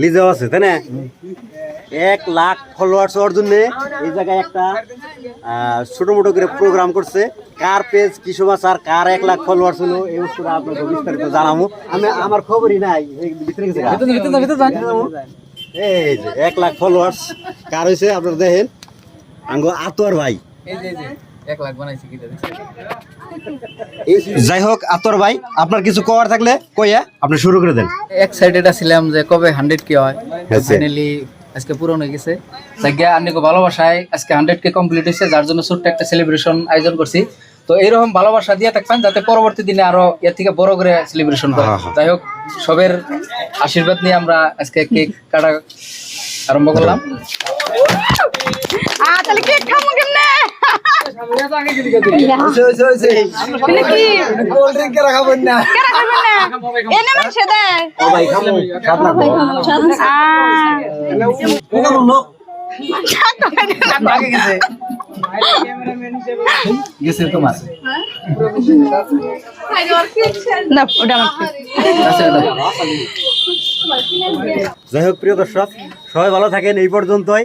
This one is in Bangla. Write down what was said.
লিজেও আছে তাই না? এক লাখ ফলোয়ার্স হওয়ার জন্য এই জায়গায় একটা ছোট মোটো করে প্রোগ্রাম করছে। কার পেজ কি সমাচার কার এক লাখ ফলোয়ার্স হলো এই বস্তুটা আপনাকে বিস্তারিত জানাব। আমি আমার খবরই নাই ভিতরে গেছে এই যে এক লাখ ফলোয়ার্স কার হয়েছে আপনারা দেখেন? আঙ্গ আতোয়ার ভাই। যাই হোক আতর ভাই আপনার কিছু কওয়ার থাকলে কইয়া আপনি শুরু করে দেন। এক্সাইটেড আছিলাম যে কবে হান্ড্রেড কে হয়। ফাইনালি আজকে পূরণ হয়ে গেছে। জায়গা আপনি ভালোবাসায় আজকে হান্ড্রেড কে কমপ্লিট হয়েছে যার জন্য ছোট্ট একটা সেলিব্রেশন আয়োজন করছি। তো এইরকম ভালোবাসা দিয়ে থাকবেন যাতে পরবর্তী দিনে আরও এর থেকে বড় করে সেলিব্রেশন হ্যাঁ, হ্যাঁ। যাই হোক সবের আশীর্বাদ নিয়ে আমরা আজকে কেক কাটা আরম্ভ করলাম। গেছে গেছে তোমার না ওটা আমার কেক। আচ্ছা, দাও। যাই হোক প্রিয় দর্শক সবাই ভালো থাকেন এই পর্যন্তই।